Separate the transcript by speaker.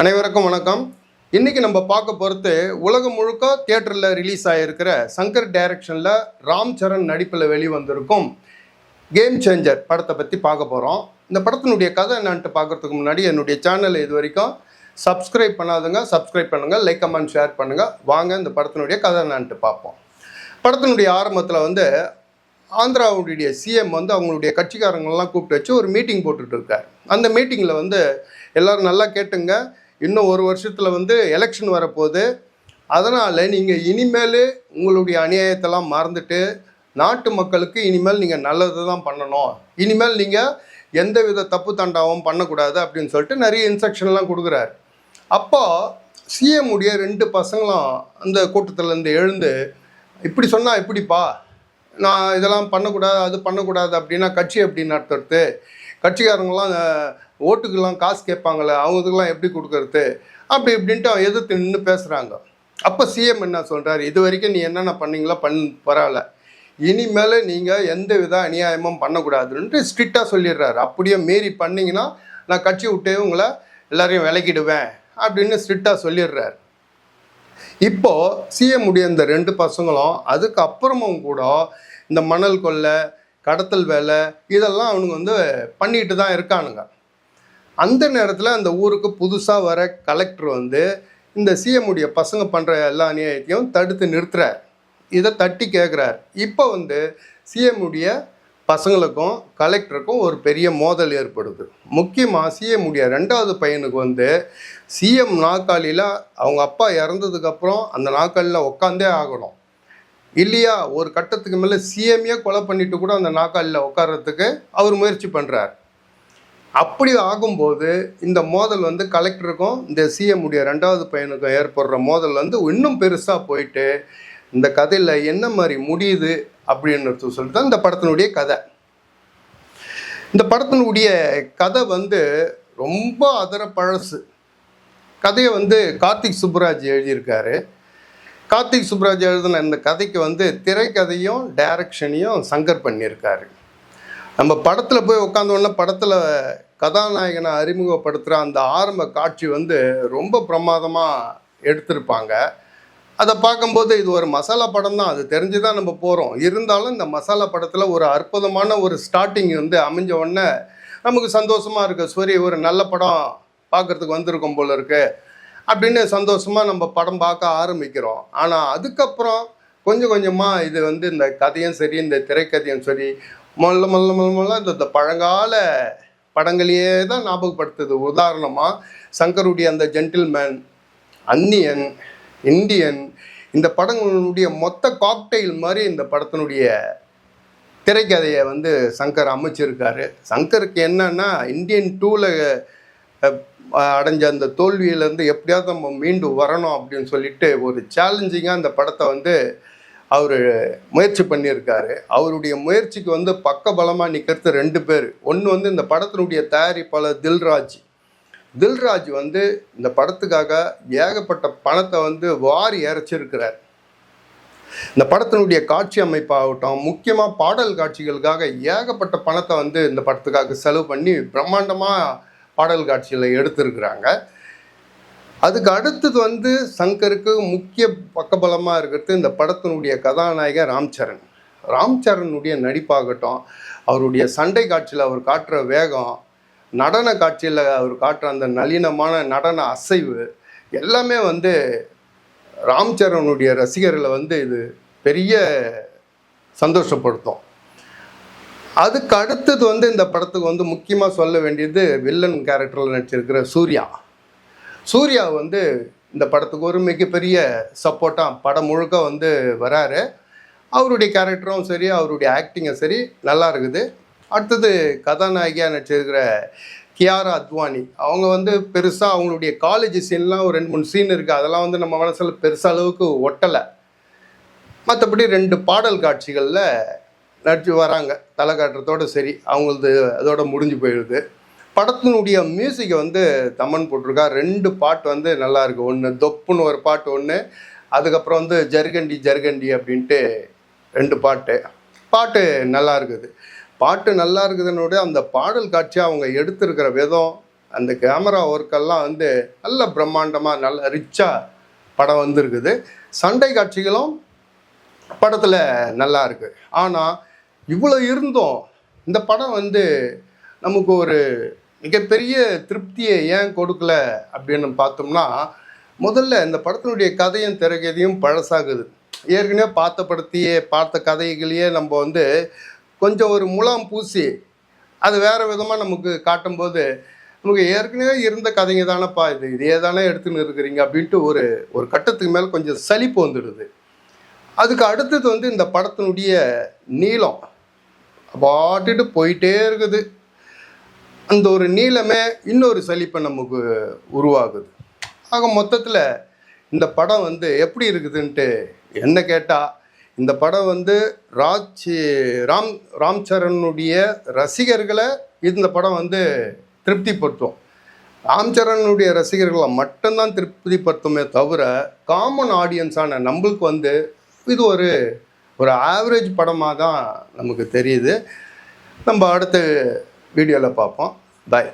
Speaker 1: அனைவருக்கும் வணக்கம். இன்றைக்கி நம்ம பார்க்க பொறுத்து உலகம் முழுக்க தியேட்டரில் ரிலீஸ் ஆகியிருக்கிற சங்கர் டைரக்ஷனில் ராம் சரண் நடிப்பில் வெளிவந்திருக்கும் கேம் சேஞ்சர் படத்தை பற்றி பார்க்க போகிறோம் இந்த படத்தினுடைய கதை என்னன்ட்டு பார்க்கறதுக்கு முன்னாடி என்னுடைய சேனலை இது வரைக்கும் சப்ஸ்கிரைப் பண்ணாதுங்க சப்ஸ்கிரைப் பண்ணுங்கள் லைக் கமெண்ட் ஷேர் பண்ணுங்கள் வாங்க இந்த படத்தினுடைய கதை என்னன்ட்டு பார்ப்போம். படத்தினுடைய ஆரம்பத்தில் வந்து ஆந்திராவுடைய சிஎம் வந்து அவங்களுடைய கட்சிக்காரங்களெலாம் கூப்பிட்டு வச்சு ஒரு மீட்டிங் போட்டுட்ருக்கார் அந்த மீட்டிங்கில் வந்து எல்லோரும் நல்லா கேட்டுங்க. இன்னும் ஒரு வருஷத்தில் வந்து எலெக்ஷன் வரப்போகுது. அதனால் நீங்கள் இனிமேல் உங்களுடைய அநியாயத்தெல்லாம் மறந்துட்டு நாட்டு மக்களுக்கு இனிமேல் நீங்கள் நல்லது தான் பண்ணணும். இனிமேல் நீங்கள் எந்த வித தப்பு தண்டாவும் பண்ணக்கூடாது அப்படின்னு சொல்லிட்டு நிறைய இன்ஸ்ட்ரக்ஷன்லாம் கொடுக்குறாரு. அப்போ சிஎம் உடைய ரெண்டு பசங்களும் அந்த கூட்டத்திலேருந்து எழுந்து இப்படி சொன்னால் எப்படிப்பா நான் இதெல்லாம் பண்ணக்கூடாது அது பண்ணக்கூடாது அப்படின்னா கட்சி எப்படி நடத்துறது? கட்சிக்காரங்களாம் ஓட்டுக்கெல்லாம் காசு கேட்பாங்களே அவங்களுக்கெல்லாம் எப்படி கொடுக்கறது? அப்படி இப்படின்ட்டு அவன் எதிர்த்து நின்று பேசுகிறாங்க அப்போ சிஎம் என்ன சொல்கிறாரு இது வரைக்கும் நீ என்னென்ன பண்ணீங்களோ பண் பரவாயில்ல. இனிமேல் நீங்கள் எந்த வித அநியாயமும் பண்ணக்கூடாதுன்ட்டு ஸ்ட்ரிக்டாக சொல்லிடுறாரு. அப்படியே மீறி பண்ணிங்கன்னா நான் கட்சி விட்டே உங்களை எல்லாரையும் விலக்கிடுவேன் அப்படின்னு ஸ்ட்ரிக்டாக சொல்லிடுறாரு. இப்போ சிஎம் உடைய இந்த ரெண்டு பசங்களும் அதுக்கப்புறமும் கூட இந்த மணல் கொள்ளை கடத்தல் வேலை இதெல்லாம் அவனுங்க வந்து பண்ணிட்டு தான் இருக்கானுங்க. அந்த நேரத்தில் அந்த ஊருக்கு புதுசாக வர கலெக்டர் வந்து இந்த சிஎம்முடைய பசங்க பண்ணுற எல்லா அநியாயத்தையும் தடுத்து நிறுத்துறார். இதை தட்டி கேட்குறார் இப்போ வந்து சிஎம் பசங்களுக்கும் கலெக்டருக்கும் ஒரு பெரிய மோதல் ஏற்படுது. முக்கியமாக சிஎம் உடைய ரெண்டாவது பையனுக்கு வந்து சிஎம் நாற்காலியில் அவங்க அப்பா இறந்ததுக்கப்புறம் அந்த நாற்காலியில் உட்காந்தே ஆகணும். இல்லையா? ஒரு கட்டத்துக்கு மேலே சிஎம்ஏ கொலை பண்ணிட்டு கூட அந்த நாற்காலியில் உட்கார்றதுக்கு அவர் முயற்சி பண்ணுறார் அப்படி ஆகும்போது இந்த மோதல் வந்து கலெக்டருக்கும் இந்த சிஎம் உடைய ரெண்டாவது பையனுக்கும் ஏற்படுற மோதல் வந்து இன்னும் பெருசாக போயிட்டு இந்த கதையில் என்ன மாதிரி முடியுது அப்படின்றது சொல்லிட்டு தான் இந்த படத்தினுடைய கதை. இந்த படத்தினுடைய கதை வந்து ரொம்ப அதர பழசு. கதையை வந்து கார்த்திக் சுப்புராஜ் எழுதியிருக்காரு. கார்த்திக் சுப்ராஜ் எழுதின இந்த கதைக்கு வந்து திரைக்கதையும் டைரக்ஷனையும் சங்கர் பண்ணியிருக்காரு. நம்ம படத்தில் போய் உட்காந்தோடனே படத்தில் கதாநாயகனை அறிமுகப்படுத்துகிற அந்த ஆரம்ப காட்சி வந்து ரொம்ப பிரமாதமாக எடுத்திருப்பாங்க. அதை பார்க்கும்போது இது ஒரு மசாலா படம் தான். அது தெரிஞ்சு தான் நம்ம போகிறோம் இருந்தாலும் இந்த மசாலா படத்தில் ஒரு அற்புதமான ஒரு ஸ்டார்டிங் வந்து அமைஞ்ச உடனே நமக்கு சந்தோஷமாக இருக்குது சரி ஒரு நல்ல படம் பார்க்குறதுக்கு வந்திருக்கும் போல இருக்கு. அப்படின்னு சந்தோஷமாக நம்ம படம் பார்க்க ஆரம்பிக்கிறோம். ஆனால் அதுக்கப்புறம் கொஞ்சம் கொஞ்சமாக இது வந்து இந்த கதையும் சரி இந்த திரைக்கதையும் சரி மொல்ல மொல்ல மொல்ல மொல்ல இந்த இந்த பழங்கால படங்களையே தான் ஞாபகப்படுத்துது. உதாரணமாக சங்கருடைய அந்த ஜென்டில்மேன் அந்நியன் இந்தியன் இந்த படங்களுடைய மொத்த காக்டெயில் மாதிரி இந்த படத்தினுடைய திரைக்கதையை வந்து சங்கர் அமைச்சிருக்காரு. சங்கருக்கு என்னன்னா இந்தியன் டூவில் அடைஞ்ச அந்த தோல்வியிலேருந்து எப்படியாவது நம்ம மீண்டு வரணும் அப்படின்னு சொல்லிட்டு ஒரு சேலஞ்சிங்காக அந்த படத்தை வந்து அவர் முயற்சி பண்ணியிருக்காரு. அவருடைய முயற்சிக்கு வந்து பக்க பலமாக நிற்கிறது ரெண்டு பேர். ஒன்று வந்து இந்த படத்தினுடைய தயாரிப்பாளர் தில்ராஜ். தில்ராஜ் வந்து இந்த படத்துக்காக ஏகப்பட்ட பணத்தை வந்து வாரி இறைச்சிருக்கிறார் இந்த படத்தினுடைய காட்சி அமைப்பாகட்டும் முக்கியமாக பாடல் காட்சிகளுக்காக ஏகப்பட்ட பணத்தை வந்து இந்த படத்துக்காக செலவு பண்ணி பிரம்மாண்டமாக பாடல் காட்சிகளை எடுத்திருக்கிறாங்க. அதுக்கு அடுத்தது வந்து சங்கருக்கு முக்கிய பக்கபலமாக இருக்கிறது இந்த படத்தினுடைய கதாநாயகர் ராம் ராம்சரனுடைய நடிப்பாகட்டும் அவருடைய சண்டை காட்சியில் அவர் காட்டுற வேகம் நடன காட்சியில் அவர் காட்டுற அந்த நளினமான நடன அசைவு எல்லாமே வந்து ராம் சரணுடைய ரசிகர்களை வந்து இது பெரிய சந்தோஷப்படுத்தும். அதுக்கு அடுத்தது வந்து இந்த படத்துக்கு வந்து முக்கியமாக சொல்ல வேண்டியது வில்லன் கேரக்டரில் நடிச்சிருக்கிற சூர்யா. சூர்யா வந்து இந்த படத்துக்கு ஒரு மிகப்பெரிய சப்போர்ட்டாக படம் முழுக்க வந்து வராரு. அவருடைய கேரக்டரும் சரி அவருடைய ஆக்டிங்கும் சரி நல்லா இருக்குது. அடுத்தது கதாநாயகியாக நடிச்சிருக்கிற கியாரா அத்வானி. அவங்க வந்து பெருசாக அவங்களுடைய காலேஜ் சீன்லாம் ஒரு ரெண்டு மூணு சீன் இருக்குது அதெல்லாம் வந்து நம்ம மனசில் பெருசாக அளவுக்கு ஒட்டலை. மற்றபடி ரெண்டு பாடல் காட்சிகளில் நடிச்சு வராங்க. தலை காட்டுறதோட சரி அவங்களது அதோட முடிஞ்சு போயிடுது படத்தினுடைய மியூசிக்கை வந்து தமன் போட்டிருக்கா ரெண்டு பாட்டு வந்து நல்லாயிருக்கு ஒன்று தொப்புன்னு ஒரு பாட்டு ஒன்று அதுக்கப்புறம் வந்து ஜர்கண்டி ஜர்கண்டி அப்படின்ட்டு ரெண்டு பாட்டு பாட்டு நல்லா இருக்குது. பாட்டு நல்லா இருக்குதுன்னு அந்த பாடல் காட்சி அவங்க எடுத்திருக்கிற விதம் அந்த கேமரா ஒர்க்கெல்லாம் வந்து நல்ல பிரம்மாண்டமாக நல்ல ரிச்சாக படம் வந்திருக்குது. சண்டை காட்சிகளும் படத்தில் நல்லா இருக்குது ஆனால் இவ்வளோ இருந்தும் இந்த படம் வந்து நமக்கு ஒரு மிகப்பெரிய திருப்தியை ஏன் கொடுக்கல அப்படின்னு பார்த்தோம்னா முதல்ல இந்த படத்தினுடைய கதையும் திரைக்கதையும் பழசாகுது. ஏற்கனவே பார்த்த படத்தையே பார்த்த கதைகளையே நம்ம வந்து கொஞ்சம் ஒரு முலாம் பூசி அது வேறு விதமாக நமக்கு காட்டும்போது நமக்கு ஏற்கனவே இருந்த கதைங்க தானேப்பா இது. இதே தானே எடுத்துன்னு இருக்கிறீங்க அப்படின்ட்டு ஒரு ஒரு கட்டத்துக்கு மேலே கொஞ்சம் சலிப்பு வந்துடுது. அதுக்கு அடுத்தது வந்து இந்த படத்தினுடைய நீளம். பாட்டுட்டு போயிட்டே இருக்குது. அந்த ஒரு நீளமே இன்னொரு சலிப்பை நமக்கு உருவாகுது. ஆக மொத்தத்தில் இந்த படம் வந்து எப்படி இருக்குதுன்ட்டு என்ன கேட்டால் இந்த படம் வந்து ராஜ் ராம் ராம் சரணுடைய ரசிகர்களை இந்த படம் வந்து திருப்திப்படுத்தும். ராம் சரணுடைய ரசிகர்களை மட்டும்தான் திருப்திப்படுத்துமே தவிர காமன் ஆடியன்ஸான நம்மளுக்கு வந்து இது ஒரு ஒரு ஆவரேஜ் படமாக தான் நமக்கு தெரியுது. நம்ம அடுத்த வீடியோவில் பார்ப்போம். பாய்